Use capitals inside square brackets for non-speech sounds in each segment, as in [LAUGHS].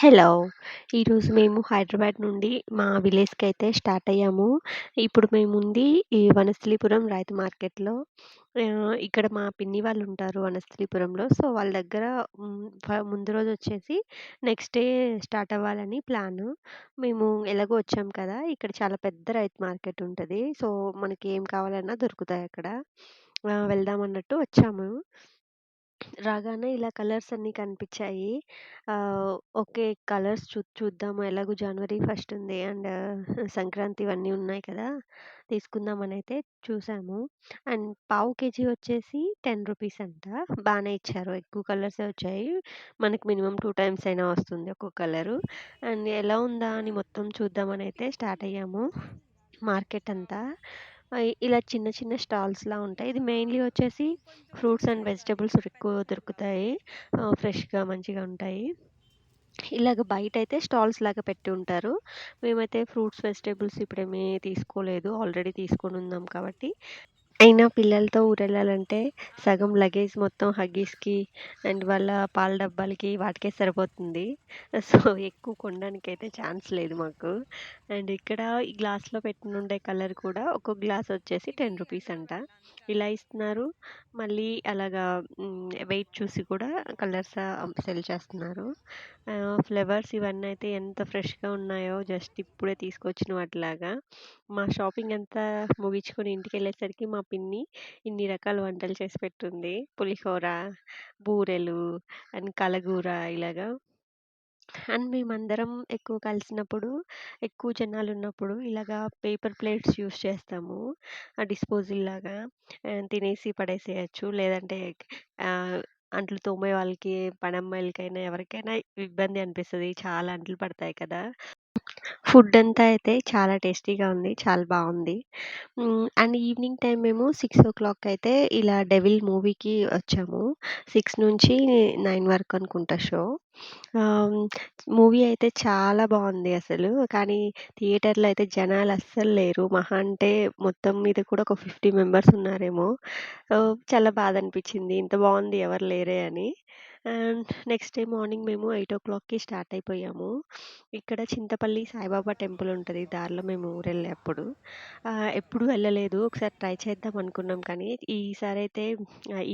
Hello! ఈరోజు మేము హైదరాబాద్ నుండి మా విలేజ్కి అయితే స్టార్ట్ అయ్యాము. ఇప్పుడు మేముంది ఈ వనస్థలిపురం రైతు మార్కెట్‌లో. ఇక్కడ మా పిన్ని వాళ్ళు ఉంటారు వనస్థలిపురంలో. సో, వాళ్ళ దగ్గర ముందు రోజు వచ్చేసి నెక్స్ట్ డే స్టార్ట్ అవ్వాలని ప్లాన్ మేము ఎలాగో వచ్చాం కదా! ఇక్కడ చాలా పెద్ద రైతు మార్కెట్ ఉంటుంది సో, మనకి ఏం కావాలన్నా దొరుకుతాయి అక్కడ వెళ్దాం అన్నట్టు వచ్చాము. రాగానే ఇలా కలర్స్ అన్నీ కనిపించాయి ఆహ్, ఓకే. కలర్స్ చూ చూద్దాము ఎలాగో జనవరి ఫస్ట్ ఉంది. అండ్ సంక్రాంతి ఇవన్నీ ఉన్నాయి కదా! తీసుకుందామనైతే చూసాము. అండ్ పావు కేజీ వచ్చేసి రూ. 10 అంట. బానే ఇచ్చారు. ఎక్కువ కలర్సే వచ్చాయి. మనకి మినిమమ్ 2 టైమ్స్ అయినా వస్తుంది ఒక్కో కలరు. అండ్ ఎలా ఉందా అని మొత్తం చూద్దామనైతే స్టార్ట్ అయ్యాము. మార్కెట్ అంతా. ఇలా చిన్న చిన్న స్టాల్స్‌లా ఉంటాయి. ఇది మెయిన్‌లీ వచ్చేసి ఫ్రూట్స్ అండ్ వెజిటబుల్స్ ఎక్కువ దొరుకుతాయి. ఫ్రెష్‌గా మంచిగా ఉంటాయి. ఇలాగ అయితే స్టాల్స్ లాగా పెట్టి ఉంటారు. మేమైతే ఫ్రూట్స్, వెజిటేబుల్స్ ఇప్పుడేమీ తీసుకోలేదు. ఆల్రెడీ తీసుకొని ఉందాం కాబట్టి. అయినా పిల్లలతో ఊరెళ్ళాలంటే సగం లగేజ్ మొత్తం హగ్గీస్‌కి అండ్ వాళ్ళ పాల డబ్బాలకి వాటికే సరిపోతుంది. సో, ఎక్కువ కొనడానికైతే ఛాన్స్ లేదు మాకు. అండ్ ఇక్కడ ఈ గ్లాస్‌లో పెట్టినుండే కలర్ కూడా ఒక్కొక్క గ్లాస్ వచ్చేసి టెన్ రూపీస్ అంట. ఇలా ఇస్తున్నారు. మళ్ళీ అలాగా వెయిట్ చూసి కూడా కలర్స్ సెల్ చేస్తున్నారు. ఫ్లవర్స్ ఇవన్నీ అయితే ఎంత ఫ్రెష్‌గా ఉన్నాయో జస్ట్ ఇప్పుడే తీసుకొచ్చిన వాటిలాగా. మా షాపింగ్ అంతా ముగించుకొని ఇంటికెళ్ళేసరికి మా పిన్ని ఇన్ని రకాల వంటలు చేసి పెట్టుంది. పులిహోర, బూరెలు అండ్ కలగూర ఇలాగా. అండ్ మేమందరం ఎక్కువ కలిసినప్పుడు, ఎక్కువ జనాలు ఉన్నప్పుడు ఇలాగా పేపర్ ప్లేట్స్ యూస్ చేస్తాము. ఆ డిస్పోజల్ లాగా. తినేసి పడేసేయచ్చు లేదంటే అంట్లు తోమే వాళ్ళకి, పనమ్మాయిలకైనా ఎవరికైనా ఇబ్బంది అనిపిస్తుంది చాలా అంట్లు పడతాయి కదా! ఫుడ్ అంతా అయితే చాలా టేస్టీగా ఉంది. చాలా బావుంది. హ్మ్. అండ్ ఈవినింగ్ టైమ్ మేము 6:00 అయితే ఇలా 'డెవిల్' మూవీకి వచ్చాము. 6 నుంచి 9 వరకు అనుకుంటా షో. ఆహ్, మూవీ అయితే చాలా బావుంది అసలు. కానీ థియేటర్‌లో అయితే జనాలు అస్సలు లేరు. మహా అంటే మొత్తం మీద కూడా ఒక 50 మెంబర్స్ ఉన్నారేమో. చాలా బాధ అనిపించింది ఇంత బావుంది ఎవరు లేరే అని. అండ్ నెక్స్ట్ డే మార్నింగ్ మేము 8:00కి స్టార్ట్ అయిపోయాము. ఇక్కడ చింతపల్లి సాయిబాబా టెంపుల్ ఉంటుంది దారిలో మేము ఊరెళ్ళేప్పుడు. ఎప్పుడు వెళ్ళలేదు. ఒకసారి ట్రై చేద్దాం అనుకున్నాం కానీ, ఈసారి అయితే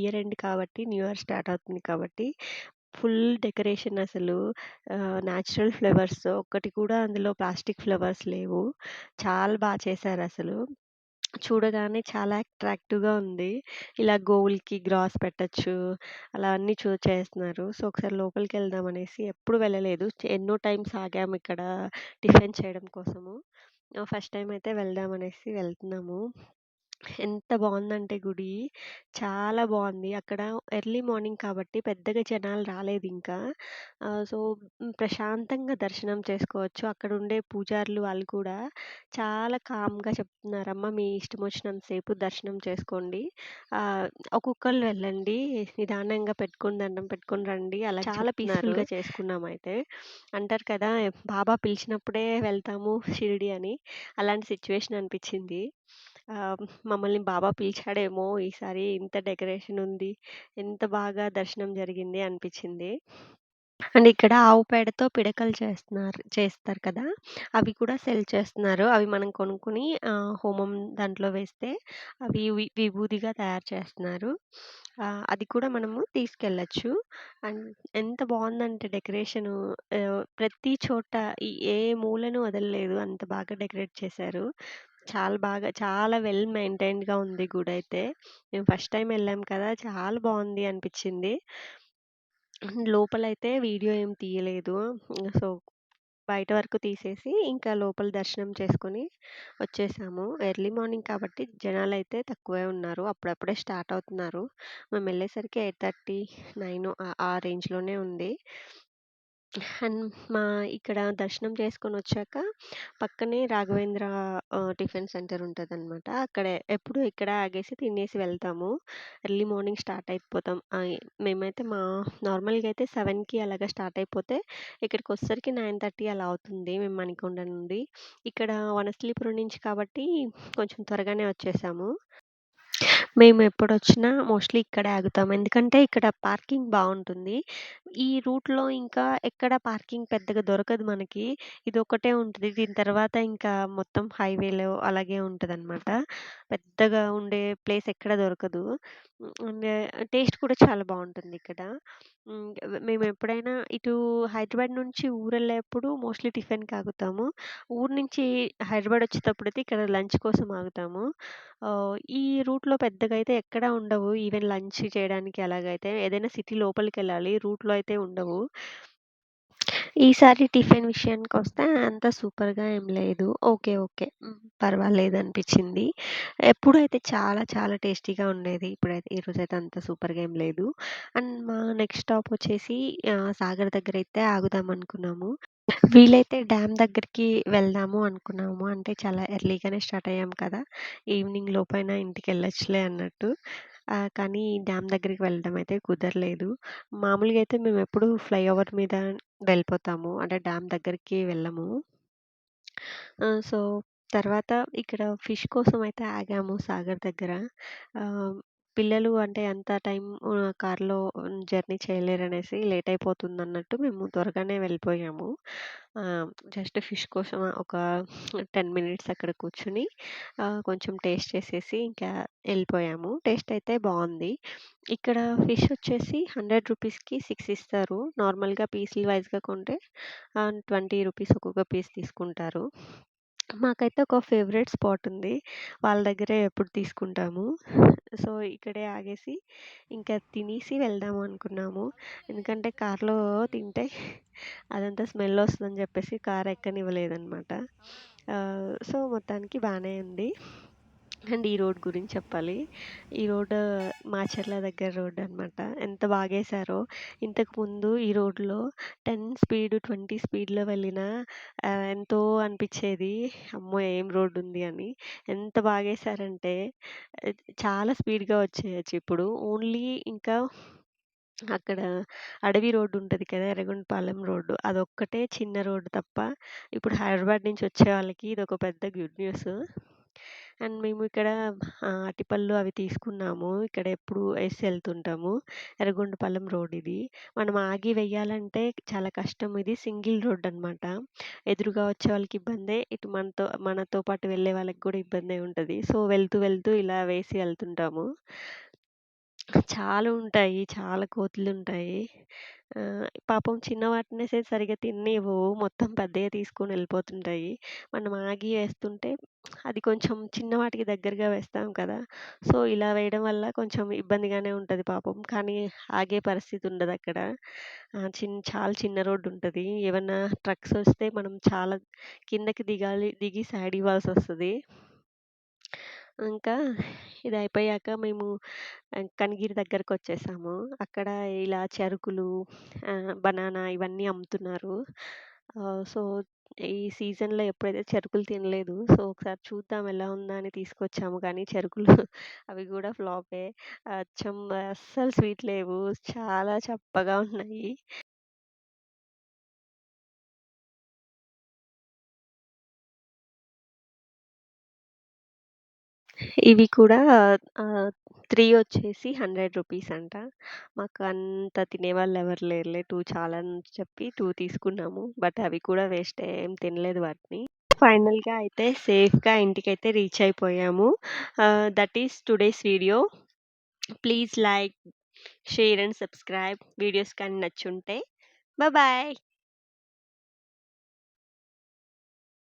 ఇయర్ ఎండ్ కాబట్టి న్యూ ఇయర్ స్టార్ట్ అవుతుంది కాబట్టి ఫుల్ డెకరేషన్ అసలు న్యాచురల్ ఫ్లవర్స్ ఒక్కటి కూడా అందులో ప్లాస్టిక్ ఫ్లవర్స్ లేవు. చాలా బాగా చేశారు అసలు చూడగానే చాలా అట్రాక్టివ్‌గా ఉంది. ఇలా గోల్కి గ్రాస్ పెట్టొచ్చు. అలా అన్నీ చూ చేస్తున్నారు. సో, ఒకసారి లోపలికెళ్దాం అనేసి ఎప్పుడు వెళ్ళలేదు. ఎన్నో టైమ్స్ ఆగాము ఇక్కడ టిఫిన్ చేయడం కోసము. ఫస్ట్ టైం అయితే వెళ్దాం అనేసి వెళ్తున్నాము. ఎంత బావుందంటే గుడి, చాలా బావుంది. అక్కడ ఎర్లీ మార్నింగ్ కాబట్టి పెద్దగా జనాలు రాలేదింకా. ఆహ్, సో, హ్మ్, ప్రశాంతంగా దర్శనం చేసుకోవచ్చు. అక్కడుండే పూజారులు వాళ్ళు కూడా చాలా కామ్‌గా చెప్తున్నారమ్మా మీ ఇష్టమొచ్చినంత సేపు దర్శనం చేసుకోండి. ఆహ్, ఒక్కొక్కళ్ళు వెళ్ళండి. నిదానంగా పెట్టుకొని దండం పెట్టుకొని రండి. అలా చాలా పీస్‌ఫుల్‌గా చేసుకున్నామైతే. అంటారు కదా! బాబా పిలిచినప్పుడే వెళ్తాము షిరిడి అని. అలాంటి సిట్యుయేషన్ అనిపిచ్చింది. మమ్మల్ని బాబా పిలిచాడేమో ఈసారి ఇంత డెకరేషన్ ఉంది. ఎంత బాగా దర్శనం జరిగింది అనిపించింది అండ్ ఇక్కడ ఆవు పేడతో పిడకలు చేస్తున్నారు చేస్తారు కదా! అవి కూడా సెల్ చేస్తున్నారు. అవి మనం కొనుక్కొని హోమం దాంట్లో వేస్తే అవి విభూదిగా తయారు చేస్తున్నారు. అది కూడా మనము తీసుకెళ్ళచ్చు అండ్ ఎంత బాగుందంటే డెకరేషను ప్రతి చోట ఈ ఏ మూలను వదలలేదు. అంత బాగా డెకరేట్ చేశారు. చాలా బాగా చాలా వెల్ మెయింటైన్డ్‌గా ఉంది గుడైతే. మేము ఫస్ట్ టైమ్ ఎళ్ళాం కదా! చాలా బావుంది అనిపిచ్చింది. లోపలైతే వీడియో ఏం తీయలేదు. సో, బయట వరకు తీసేసి ఇంకా లోపల దర్శనం చేసుకొని వచ్చేసాము. ఎర్లీ మార్నింగ్ కాబట్టి జనాలైతే తక్కువే ఉన్నారు. అప్పుడప్పుడే స్టార్ట్ అవుతున్నారు. మేము వెళ్ళేసరికి 8:30, 9 ఆ ఆ రేంజ్‌లోనే ఉంది. అండ్ మా ఇక్కడ దర్శనం చేసుకొనొచ్చాక పక్కనే రాఘవేంద్ర టిఫిన్ సెంటర్ ఉంటదనమాట. అక్కడే ఎప్పుడు ఇక్కడ ఆగేసి తినేసి వెళ్తాము. ఎర్లీ మార్నింగ్ స్టార్ట్ అయిపోతాం. మేమైతే మా నార్మల్‌గా అయితే సెవెన్కి అలాగా స్టార్ట్ అయిపోతే ఇక్కడికి వచ్చేసరికి నైన్ థర్టీ అలా అవుతుంది. మేము మణికొండ నుండి. ఇక్కడ వనస్థలిపురం నుంచి కాబట్టి కొంచెం త్వరగానే వచ్చేసాము. మేము ఎప్పుడొచ్చినా మోస్ట్‌లీ ఇక్కడే ఆగుతాం. ఎందుకంటే ఇక్కడ పార్కింగ్ బాగుంటుంది ఈ రూట్‌లో ఇంకా ఎక్కడ పార్కింగ్ పెద్దగా దొరకదు మనకి. ఇది ఒకటే ఉంటుంది దీని తర్వాత ఇంకా మొత్తం హైవేలో అలాగే ఉంటుందన్నమాట పెద్దగా ఉండే ప్లేస్ ఎక్కడ దొరకదు. అండ్ టేస్ట్ కూడా చాలా బాగుంటుంది ఇక్కడ మేము ఎప్పుడైనా ఇటు హైదరాబాద్ నుంచి ఊరెళ్ళేప్పుడు మోస్ట్‌లీ టిఫిన్‌కి ఆగుతాము. ఊరు నుంచి హైదరాబాద్ వచ్చేటప్పుడైతే ఇక్కడ లంచ్ కోసం ఆగుతాము. ఈ ఈ రూట్‌లో పెద్దగా అయితే ఎక్కడా ఉండవు. ఈవెన్ లంచ్ చేయడానికి అలాగైతే. ఏదైనా సిటీ లోపలికి వెళ్ళాలి రూట్‌లో అయితే ఉండవు. ఈసారి టిఫిన్ విషయానికొస్తే అంత సూపర్‌గా ఏం లేదు. ఓకే. ఓకే. హ్మ్. పర్వాలేదనిపిచ్చింది. ఎప్పుడైతే చాలా చాలా టేస్టీగా ఉండేది. ఇప్పుడైతే ఈరోజైతే అంత సూపర్‌గా ఏం లేదు. అండ్ మా నెక్స్ట్ స్టాప్ వచ్చేసి ఆహ్, సాగర్ దగ్గరైతే ఆగుదామనుకున్నాము. వీలైతే డ్యామ్ దగ్గరికి వెళ్దాము అనుకున్నాము. అంటే చాలా ఎర్లీగానే స్టార్ట్ అయ్యాం కదా! ఈవినింగ్ లోపైన ఇంటికెళ్ళొచ్చులే అన్నట్టు. ఆహ్, కానీ డ్యామ్ దగ్గరికి వెళ్ళడం అయితే కుదరలేదు. మామూలుగా అయితే మేమెప్పుడు ఫ్లైఓవర్ మీద వెళ్ళిపోతాము. అంటే డ్యామ్ దగ్గరికి వెళ్ళము. సో, తర్వాత ఇక్కడ ఫిష్ కోసం అయితే ఆగాము సాగర్ దగ్గర. ఆహ్, పిల్లలు అంటే అంత టైం కార్‌లో జర్నీ చేయలేరనేసి లేట్ అయిపోతుంది అన్నట్టు మేము త్వరగానే వెళ్ళిపోయాము. జస్ట్ ఫిష్ కోసం ఒక 10 మినిట్స్ అక్కడ కూర్చుని కొంచెం టేస్ట్ చేసేసి ఇంకా వెళ్ళిపోయాము టేస్ట్ అయితే బాగుంది ఇక్కడ ఫిష్ వచ్చేసి హండ్రెడ్ రూపీస్కి సిక్స్ ఇస్తారు. నార్మల్‌గా పీసులు వైజ్గా కొంటే ట్వంటీ రూపీస్ ఒక్కొక్క పీస్ తీసుకుంటారు. మాకైతే ఒక ఫేవరెట్ స్పాట్ ఉంది. వాళ్ళ దగ్గరే ఎప్పుడు తీసుకుంటాము. సో, ఇక్కడే ఆగేసి ఇంకా తినేసి వెళ్దాం అనుకున్నాము. ఎందుకంటే కార్‌లో తింటే అదంతా స్మెల్ వస్తుందని చెప్పేసి కార్ ఎక్కనివ్వలేదనమాట. సో, మొత్తానికి బాగానే ఉంది. అండ్ ఈ రోడ్ గురించి చెప్పాలి. ఈ రోడ్ మాచర్ల దగ్గర రోడ్ అనమాట. ఎంత బాగేశారో. ఇంతకుముందు ఈ రోడ్‌లో 10 స్పీడ్, 20 స్పీడ్‌లో వెళ్ళినా ఎంతో అనిపించేది అమ్మో! ఏం రోడ్డుంది అని. ఎంత బాగేశారంటే చాలా స్పీడ్‌గా వచ్చేయచ్చు ఇప్పుడు. ఓన్లీ ఇంకా అక్కడ అడవి రోడ్డు ఉంటుంది కదా! ఎర్రగొండపాలెం రోడ్డు. అదొక్కటే చిన్న రోడ్డు తప్ప ఇప్పుడు హైదరాబాద్ నుంచి వచ్చే వాళ్ళకి ఇది ఒక పెద్ద గుడ్ న్యూస్. అండ్ మేము ఇక్కడ అరటిపళ్ళు అవి తీసుకున్నాము. ఇక్కడ ఎప్పుడు వేసి వెళ్తుంటాము ఎర్రగొండపాలెం రోడ్ ఇది. మనం ఆగి వెయ్యాలంటే చాలా కష్టం. ఇది సింగిల్ రోడ్ అనమాట. ఎదురుగా వచ్చే వాళ్ళకి ఇబ్బందే. ఇటు మనతో మనతో పాటు వెళ్ళే వాళ్ళకి కూడా ఇబ్బందే ఉంటుంది సో, వెళ్తూ వెళ్తూ ఇలా వేసి వెళ్తుంటాము చాలా ఉంటాయి. చాలా కోతులుంటాయి. ఆహ్, పాపం చిన్న వాటినేసే సరిగ్గా తిననివ్వవు. మొత్తం పెద్దగా తీసుకొని వెళ్ళిపోతుంటాయి మనం ఆగి వేస్తుంటే అది కొంచెం చిన్న వాటికి దగ్గరగా వేస్తాం కదా! సో, ఇలా వేయడం వల్ల కొంచెం ఇబ్బందిగానే ఉంటది పాపం. కానీ ఆగే పరిస్థితి ఉండదక్కడ. ఆహ్, చిన్ చాలా చిన్న రోడ్డు ఉంటుంది ఏవన్నా ట్రక్స్ వస్తే మనం చాలా కిందకి దిగాలి. దిగి సైడ్ ఇవ్వాల్సొస్తది. ఇంకా ఇది అయిపోయాక మేము కనిగిరి దగ్గరకు వచ్చేసాము అక్కడ ఇలా చెరుకులు, బనానా ఇవన్నీ అమ్ముతున్నారు. సో, ఈ సీజన్‌లో ఎప్పుడైతే చెరుకులు తినలేదు. సో, ఒకసారి చూద్దాం ఎలా ఉందా అని తీసుకొచ్చాము. కానీ చెరుకులు [LAUGHS] అవి కూడా ఫ్లాపే. అచ్చం అస్సలు స్వీట్ లేవు. చాలా చప్పగా ఉన్నాయి. ఇవి కూడా త్రీ వచ్చేసి హండ్రెడ్ రూపీస్ అంట. మాకు అంత తినేవాళ్ళు ఎవరు లేరులే. 2 చాలని చెప్పి టూ తీసుకున్నాము. బట్ అవి కూడా వేస్ట్ ఏం తినలేదు వాటిని. ఫైనల్‌గా అయితే సేఫ్‌గా ఇంటికైతే రీచ్ అయిపోయాము. That is today's video. Please like, share and subscribe. Videos కానీ నచ్చుంటే. బాయ్.